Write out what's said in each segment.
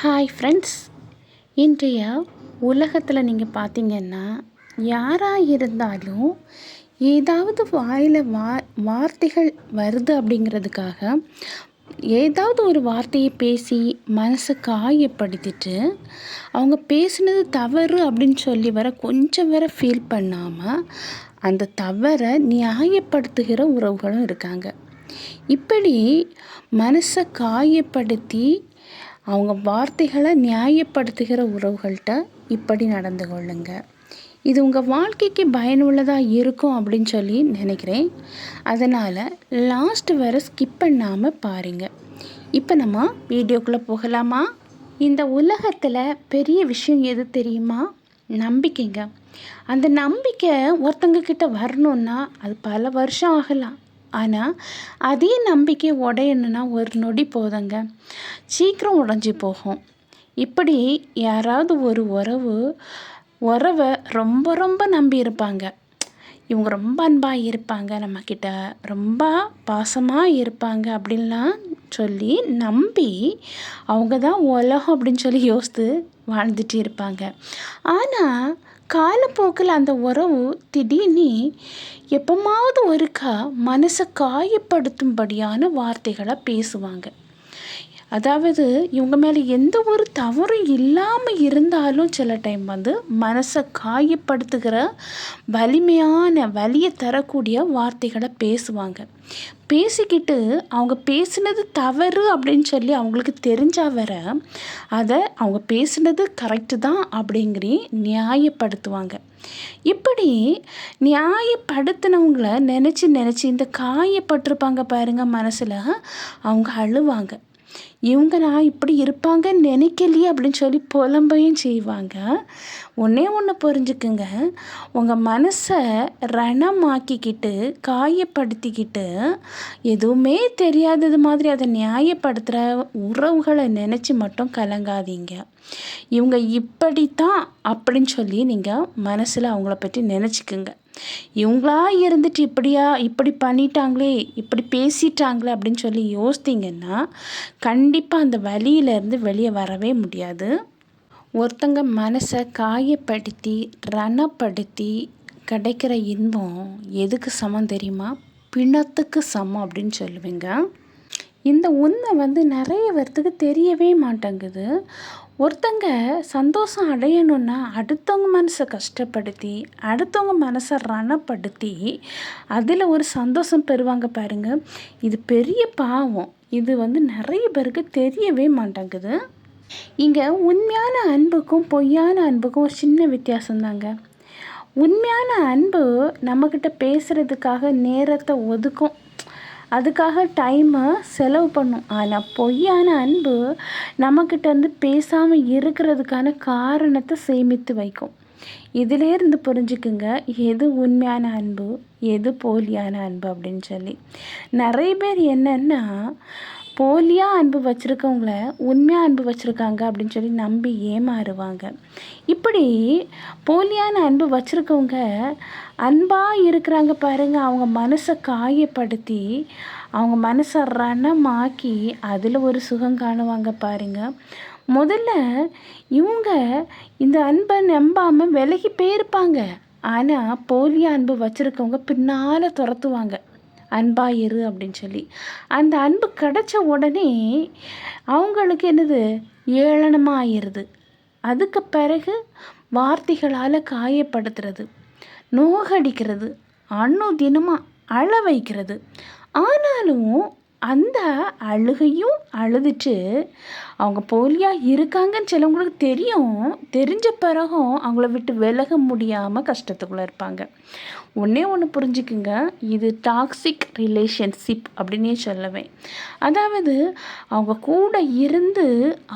Hi friends இன்றைய உலகத்தில் நீங்கள் பார்த்தீங்கன்னா யாராக இருந்தாலும் ஏதாவது வாயில் வா வார்த்தைகள் வருது அப்படிங்கிறதுக்காக ஏதாவது ஒரு வார்த்தையை பேசி மனசை காயப்படுத்திட்டு அவங்க பேசினது தவறு அப்படின்னு சொல்லி வர கொஞ்சம் வர ஃபீல் பண்ணாமல் அந்த தவறை நியாயப்படுத்துகிற உறவுகளும் இருக்காங்க. இப்படி மனசை காயப்படுத்தி அவங்க வார்த்தைகளை நியாயப்படுத்துகிற உறவுகள்கிட்ட இப்படி நடந்து கொள்ளுங்க. இது உங்கள் வாழ்க்கைக்கு பயனுள்ளதாக இருக்கும் அப்படின்னு சொல்லி நினைக்கிறேன். அதனால் லாஸ்ட் வரை ஸ்கிப் பண்ணாமல் பாருங்கள் இப்போ நம்ம வீடியோக்குள்ளே போகலாமா? இந்த உலகத்தில் பெரிய விஷயம் எது தெரியுமா? நம்பிக்கைங்க. அந்த நம்பிக்கை ஒருத்தங்க கிட்ட வரணுன்னா அது பல வருஷம் ஆகலாம். ஆனால் அதே நம்பிக்கை உடையணுன்னா ஒரு நொடி போதுங்க. சீக்கிரம் உடஞ்சி போகும். இப்படி யாராவது ஒரு உறவு உறவை ரொம்ப ரொம்ப நம்பி இருப்பாங்க. இவங்க ரொம்ப அன்பாக இருப்பாங்க நம்மக்கிட்ட ரொம்ப பாசமாக இருப்பாங்க அப்படின்லாம் சொல்லி நம்பி அவங்க தான் உலகம் அப்படின்னு சொல்லி யோசித்து வாழ்ந்துட்டு இருப்பாங்க. ஆனால் காலப்போக்கில் அந்த உறவு திடீர்னு எப்போமாவது ஒருக்கா மனசை காயப்படுத்தும்படியான வார்த்தைகளை பேசுவாங்க. அதாவது இவங்க மேலே எந்த ஒரு தவறும் இல்லாமல் இருந்தாலும் சில டைம் வந்து மனசை காயப்படுத்துகிற வலிமையான வலியை தரக்கூடிய வார்த்தைகளை பேசுவாங்க. பேசிக்கிட்டு அவங்க பேசினது தவறு அப்படின்னு சொல்லி அவங்களுக்கு தெரிஞ்சால் வர அதை அவங்க பேசினது கரெக்டு தான் அப்படிங்கிறி நியாயப்படுத்துவாங்க. இப்படி நியாயப்படுத்தினவங்கள நினச்சி நினச்சி இந்த காயப்பட்டிருப்பாங்க பாருங்கள் மனசில் அவங்க அழுவாங்க. இவங்க நான் இப்படி இருப்பாங்கன்னு நினைக்கலையே அப்படின்னு சொல்லி புலம்பையும் செய்வாங்க. ஒன்றே ஒன்று புரிஞ்சுக்குங்க. உங்கள் மனசை ரணமாக்கிக்கிட்டு காயப்படுத்திக்கிட்டு எதுவுமே தெரியாதது மாதிரி அதை நியாயப்படுத்துகிற உறவுகளை நினச்சி மட்டும் கலங்காதீங்க. இவங்க இப்படித்தான் அப்படின்னு சொல்லி நீங்கள் மனசில் அவங்கள பற்றி நினச்சிக்குங்க. இவங்களா இருந்துட்டு இப்படியா இப்படி பண்ணிட்டாங்களே இப்படி பேசிட்டாங்களே அப்படின்னு சொல்லி யோசித்தீங்கன்னா கண்டிப்பாக அந்த வழியிலேருந்து வெளியே வரவே முடியாது. ஒருத்தங்க மனசை காயப்படுத்தி ரணப்படுத்தி கிடைக்கிற இன்பம் எதுக்கு சமம் தெரியுமா? பிணத்துக்கு சமம் அப்படின்னு சொல்லுவேங்க. இந்த உண்மை வந்து நிறைய பேர்த்துக்கு தெரியவே மாட்டேங்குது. ஒருத்தங்க சந்தோஷம் அடையணுன்னா அடுத்தவங்க மனசை கஷ்டப்படுத்தி அடுத்தவங்க மனசை ரணப்படுத்தி அதில் ஒரு சந்தோஷம் பெறுவாங்க பாருங்கள் இது பெரிய பாவம். இது வந்து நிறைய பேருக்கு தெரியவே மாட்டேங்குது. இங்கே உண்மையான அன்புக்கும் பொய்யான அன்புக்கும் ஒரு சின்ன வித்தியாசம் தாங்க உண்மையான அன்பு நம்மக்கிட்ட பேசுகிறதுக்காக நேரத்தை ஒதுக்கும். அதுக்காக டைமை செலவு பண்ணும். ஆனால் பொய்யான அன்பு நம்மக்கிட்ட வந்து பேசாமல் இருக்கிறதுக்கான காரணத்தை சேமித்து வைக்கும். இதிலேருந்து புரிஞ்சுக்குங்க எது உண்மையான அன்பு எது போலியான அன்பு அப்படின்னு சொல்லி. நிறைய பேர் என்னென்னா போலியாக அன்பு வச்சுருக்கவங்கள உண்மையாக அன்பு வச்சுருக்காங்க அப்படின்னு சொல்லி நம்பி ஏமாறுவாங்க. இப்படி போலியான அன்பு வச்சுருக்கவங்க அன்பாக இருக்கிறாங்க பாருங்கள் அவங்க மனசை காயப்படுத்தி அவங்க மனசை ரணமாக்கி அதில் ஒரு சுகம் காணுவாங்க பாருங்கள் முதல்ல இவங்க இந்த அன்பை நம்பாமல் விலகி போயிருப்பாங்க. ஆனால் போலிய அன்பு வச்சுருக்கவங்க பின்னால் துரத்துவாங்க. அன்பாக இரு அப்படின்னு சொல்லி. அந்த அன்பு கிடச்ச உடனே அவங்களுக்கு என்னது? ஏளனமாக ஆயிடுது அதுக்கு பிறகு வார்த்தைகளால் காயப்படுத்துறது. நோகடிக்கிறது. அன்னும் தினமாக அழ வைக்கிறது ஆனாலும் அந்த அழுகையும் அழுதுட்டு அவங்க போலியாக இருக்காங்கன்னு சிலவங்களுக்கு தெரியும். தெரிஞ்ச பிறகும் அவங்கள விட்டு விலக முடியாமல் கஷ்டத்துக்குள்ளே இருப்பாங்க. ஒன்றே ஒன்று புரிஞ்சுக்குங்க. இது டாக்ஸிக் ரிலேஷன்ஷிப் அப்படின்னே சொல்லுவேன். அதாவது அவங்க கூட இருந்து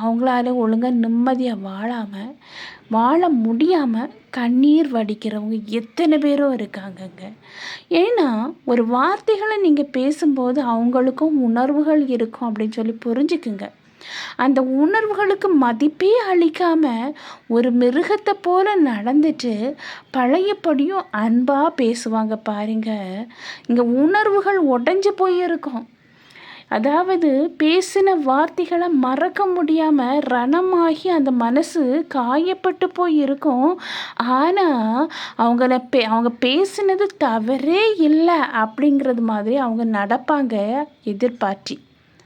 அவங்களால ஒழுங்காக நிம்மதியாக வாழாமல் வாழ முடியாமல் கண்ணீர் வடிக்கிறவங்க எத்தனை பேரும் இருக்காங்கங்க. ஏன்னா ஒரு வார்த்தைகளை நீங்கள் பேசும்போது அவங்களுக்கும் உணர்வுகள் இருக்கும் அப்படின்னு சொல்லி புரிஞ்சுக்குங்க. அந்த உணர்வுகளுக்கு மதிப்பே அளிக்காமல் ஒரு மிருகத்தை போல நடந்துட்டு பழையபடியும் அன்பாக பேசுவாங்க பாருங்க. இங்கே உணர்வுகள் உடஞ்சி போயிருக்கும். அதாவது பேசின வார்த்தைகளை மறக்க முடியாமல் ரணமாகி அந்த மனசு காயப்பட்டு போய் இருக்கும் ஆனால் அவங்கள பே அவங்க பேசினது தவறே இல்லை அப்படிங்கிறது மாதிரி அவங்க நடப்பாங்க எதிர்பார்த்தி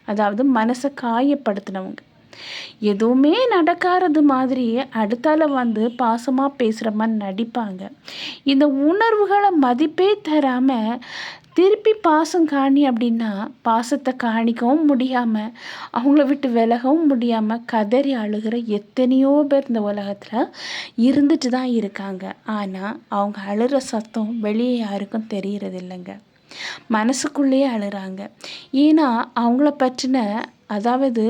அதாவது மனசை காயப்படுத்தினவங்க. எதுவுமே நடக்காதது மாதிரி அடுத்தால வந்து பாசமாக பேசுகிற மாதிரி நடிப்பாங்க. இந்த உணர்வுகளை மதிப்பே தராமல் திருப்பி பாசம் காணி அப்படின்னா பாசத்தை காணிக்கவும் முடியாமல் அவங்கள விட்டு விலகவும் முடியாமல் கதறி அழுகிற எத்தனையோ பேர் இந்த உலகத்தில் இருந்துட்டு தான் இருக்காங்க. ஆனால் அவங்க அழுகிற சத்தம் வெளியே யாருக்கும் தெரியறது இல்லைங்க. மனசுக்குள்ளேயே அழுகிறாங்க ஏன்னா அவங்கள பற்றின அதாவது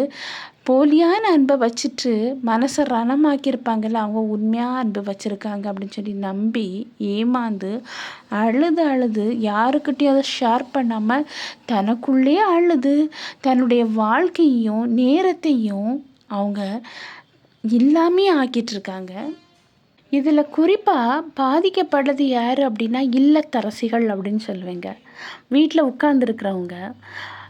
போலியான அன்பை வச்சுட்டு மனசை ரணமாக்கியிருப்பாங்கல்ல அவங்க உண்மையாக அன்பு வச்சுருக்காங்க அப்படின்னு சொல்லி நம்பி ஏமாந்து அழுது அழுது யாருக்கிட்டையும் அதை ஷேர் பண்ணாமல் தனக்குள்ளேயே அழுது தன்னுடைய வாழ்க்கையும் நேரத்தையும் அவங்க இல்லாமே ஆக்கிட்டுருக்காங்க. இதில் குறிப்பாக பாதிக்கப்படுறது யார் அப்படின்னா இல்லத்தரசிகள் அப்படின்னு சொல்லுவேங்க. வீட்டில் உட்காந்துருக்கிறவங்க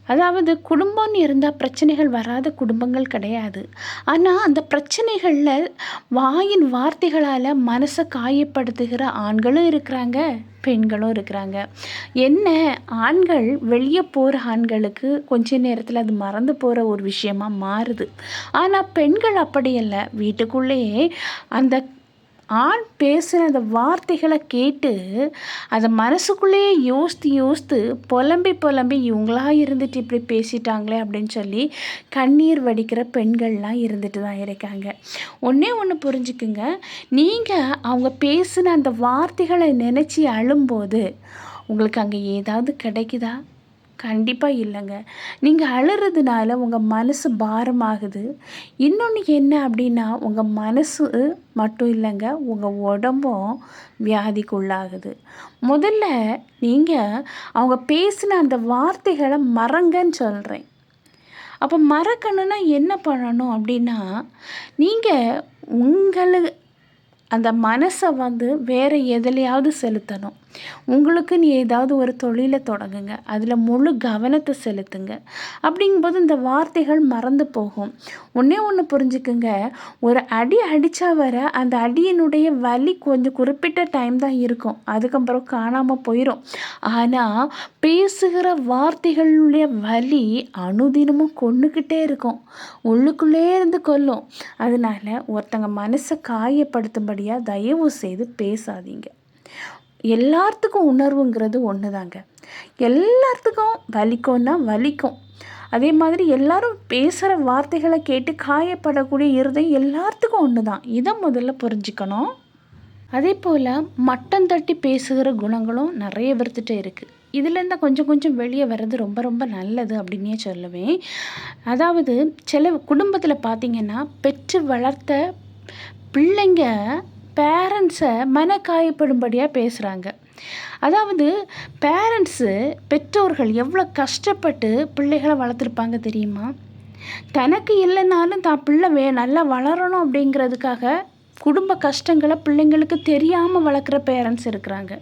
அதாவது குடும்பம்னு இருந்தால் பிரச்சனைகள் வராத குடும்பங்கள் கிடையாது. ஆனால் அந்த பிரச்சனைகளில் வாயின் வார்த்தைகளால் மனசை காயப்படுத்துகிற ஆண்களும் இருக்கிறாங்க பெண்களும் இருக்கிறாங்க. என்ன? ஆண்கள் வெளியே போகிற ஆண்களுக்கு கொஞ்ச நேரத்தில் அது மறந்து போகிற ஒரு விஷயமா மாறுது. ஆனால் பெண்கள் அப்படி இல்லை வீட்டுக்குள்ளேயே அந்த ஆண் பேசுகிற அந்த வார்த்தைகளை கேட்டு அதை மனசுக்குள்ளேயே யோசித்து யோசித்து புலம்பி புலம்பி இவங்களா இருந்துட்டு இப்படி பேசிட்டாங்களே அப்படின்னு சொல்லி கண்ணீர் வடிக்கிற பெண்கள்லாம் இருந்துட்டு தான் இருக்காங்க. ஒன்றே ஒன்று புரிஞ்சுக்குங்க. நீங்கள் அவங்க பேசின அந்த வார்த்தைகளை நினச்சி அழும்போது உங்களுக்கு அங்கே ஏதாவது கிடைக்குதா? கண்டிப்பாக இல்லைங்க. நீங்கள் அழுறதுனால உங்கள் மனசு பாரமாகுது. இன்னொன்று என்ன அப்படின்னா உங்கள் மனசு மட்டும் இல்லைங்க உங்கள் உடம்பும் வியாதிக்குள்ளாகுது. முதல்ல நீங்கள் அவங்க பேசின அந்த வார்த்தைகளை மறங்கன்னு சொல்கிறேன் அப்போ மறக்கணுன்னா என்ன பண்ணணும் அப்படின்னா நீங்கள் உங்களை அந்த மனசை வந்து வேறு எதுலையாவது செலுத்தணும். உங்களுக்குன்னு ஏதாவது ஒரு தொழிலை தொடங்குங்க. அதில் முழு கவனத்தை செலுத்துங்க. அப்படிங்கும்போது இந்த வார்த்தைகள் மறந்து போகும். ஒன்றே ஒன்று புரிஞ்சுக்குங்க. ஒரு அடி அடித்தா வர அந்த அடியினுடைய வலி கொஞ்சம் குறிப்பிட்ட டைம் தான் இருக்கும். அதுக்கப்புறம் காணாமல் போயிடும் ஆனால் பேசுகிற வார்த்தைகளுடைய வலி அனுதினமும் கொண்டுக்கிட்டே இருக்கும். உள்ளுக்குள்ளே இருந்து கொல்லும் அதனால் ஒருத்தங்க மனசை காயப்படுத்தும்படியாக தயவு செய்து பேசாதீங்க. எல்லாத்துக்கும் உணர்வுங்கிறது ஒன்று தாங்க எல்லாத்துக்கும் வலிக்கும்னா வலிக்கும். அதே மாதிரி எல்லாரும் பேசுகிற வார்த்தைகளை கேட்டு காயப்படக்கூடிய இருதயம் எல்லாத்துக்கும் ஒன்று தான் இதை முதல்ல புரிஞ்சுக்கணும். அதே போல் மட்டம் தட்டி பேசுகிற குணங்களும் நிறைய பேர்த்துட்டு இருக்குது இதுலேருந்து கொஞ்சம் கொஞ்சம் வெளியே வர்றது ரொம்ப ரொம்ப நல்லது அப்படின்னே சொல்லுவேன். அதாவது சில குடும்பத்தில் பார்த்திங்கன்னா பெற்று வளர்த்த பிள்ளைங்க பேரண்ட்ஸை மன காயப்படும்படியாக பேசுகிறாங்க அதாவது பேரண்ட்ஸு பெற்றோர்கள் எவ்வளோ கஷ்டப்பட்டு பிள்ளைகளை வளர்த்துருப்பாங்க தெரியுமா? தனக்கு இல்லைனாலும் தான் பிள்ளை வே நல்லா வளரணும் அப்படிங்கிறதுக்காக குடும்ப கஷ்டங்களை பிள்ளைங்களுக்கு தெரியாமல் வளர்க்குற பேரண்ட்ஸ் இருக்கிறாங்க.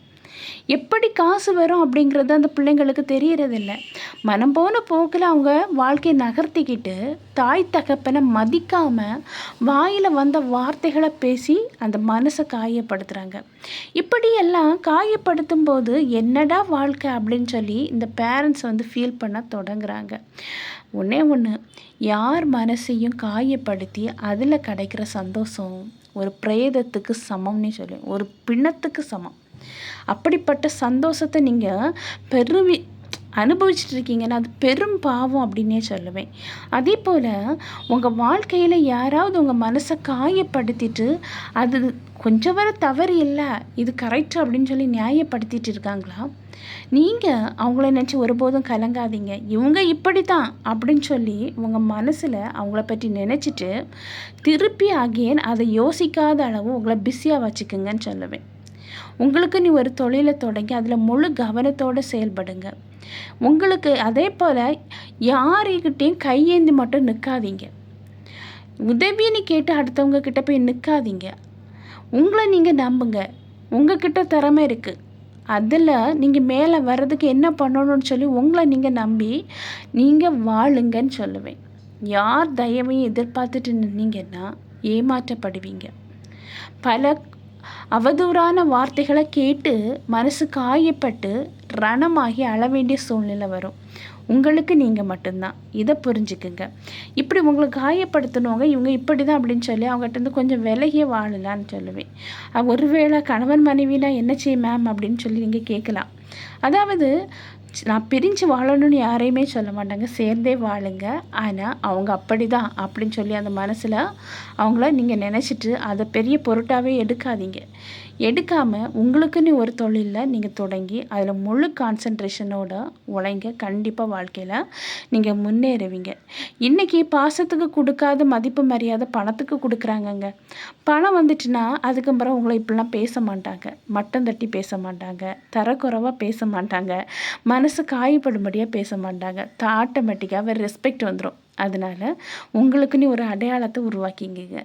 எப்படி காசு வரும் அப்படிங்கிறது அந்த பிள்ளைங்களுக்கு தெரியறதில்ல. மனம் போன போக்கில் அவங்க வாழ்க்கையை நகர்த்திக்கிட்டு தாய் தகப்பனை மதிக்காமல் வாயில் வந்த வார்த்தைகளை பேசி அந்த மனசை காயப்படுத்துகிறாங்க இப்படியெல்லாம் காயப்படுத்தும் போது என்னடா வாழ்க்கை அப்படின்னு சொல்லி இந்த பேரண்ட்ஸ் வந்து ஃபீல் பண்ண தொடங்குறாங்க. ஒன்றே ஒன்று யார் மனசையும் காயப்படுத்தி அதில் கிடைக்கிற சந்தோஷம் ஒரு பிரேதத்துக்கு சமம்னு சொல்லி ஒரு பிணத்துக்கு சமம். அப்படிப்பட்ட சந்தோஷத்தை நீங்கள் பெருவி அனுபவிச்சுட்டு இருக்கீங்கன்னா அது பெரும் பாவம் அப்படின்னே சொல்லுவேன். அதே போல் உங்கள் வாழ்க்கையில் யாராவது உங்கள் மனசை காயப்படுத்திட்டு அது கொஞ்சம் வர தவறு இல்லை இது கரெக்ட் அப்படின்னு சொல்லி நியாயப்படுத்திட்டு இருக்காங்களா நீங்கள் அவங்கள நினச்சி ஒருபோதும் கலங்காதீங்க. இவங்க இப்படி தான் அப்படின்னு சொல்லி உங்கள் மனசில் அவங்கள பற்றி நினச்சிட்டு திருப்பி அகேன் அதை யோசிக்காத அளவு உங்களை பிஸியாக வச்சுக்கோங்கன்னு சொல்லுவேன். உங்களுக்கு நீ ஒரு தொழிலை தொடங்கி அதில் முழு கவனத்தோடு செயல்படுங்க. உங்களுக்கு அதே போல் யாருக்கிட்டேயும் கையேந்தி மட்டும் நிற்காதீங்க உதவின்னு கேட்டு அடுத்தவங்க கிட்ட போய் நிற்காதீங்க உங்களை நீங்கள் நம்புங்க. உங்ககிட்ட திறமை இருக்குது அதில் நீங்கள் மேலே வர்றதுக்கு என்ன பண்ணணும்னு சொல்லி உங்களை நீங்கள் நம்பி நீங்கள் வாழுங்கன்னு சொல்லுவேன். யார் தயவையும் எதிர்பார்த்துட்டு நின்னீங்கன்னா ஏமாற்றப்படுவீங்க. பல அவதூறான வார்த்தைகளை கேட்டு மனசு காயப்பட்டு ரணமாகி அழ வேண்டிய சூழ்நிலை வரும். உங்களுக்கு நீங்கள் மட்டும்தான். இதை புரிஞ்சுக்குங்க. இப்படி உங்களை காயப்படுத்தினவங்க இவங்க இப்படி தான் அப்படின்னு சொல்லி அவங்ககிட்ட கொஞ்சம் விலகிய வாழலான்னு சொல்லுவேன். ஒருவேளை கணவன் மனைவினா என்ன செய்ய மேம் அப்படின்னு சொல்லி நீங்கள் கேட்கலாம். அதாவது நான் பிரிஞ்சு வாழணும்னு யாரையுமே சொல்ல மாட்டாங்க. சேர்ந்தே வாழுங்க. ஆனால் அவங்க அப்படி தான் அப்படின்னு சொல்லி அந்த மனசில் அவங்கள நீங்கள் நினச்சிட்டு அதை பெரிய பொருட்டாகவே எடுக்காதீங்க. எடுக்காமல் உங்களுக்குன்னு ஒரு தொழிலில் நீங்கள் தொடங்கி அதில் முழு கான்சன்ட்ரேஷனோட உழைங்க கண்டிப்பாக வாழ்க்கையில் நீங்கள் முன்னேறுவீங்க. இன்றைக்கி பாசத்துக்கு கொடுக்காத மதிப்பு மரியாதை பணத்துக்கு கொடுக்குறாங்கங்க. பணம் வந்துட்டுனா அதுக்கப்புறம் உங்களை இப்படிலாம் பேச மாட்டாங்க. மட்டம் தட்டி பேச மாட்டாங்க. தரக்குறைவாக பேச மாட்டாங்க. மனசு காயப்படும்படியாக பேச மாட்டாங்க. ஆட்டோமேட்டிக்காக ரெஸ்பெக்ட் வந்துடும் அதனால் உங்களுக்குன்னு ஒரு அடையாளத்தை உருவாக்கிங்க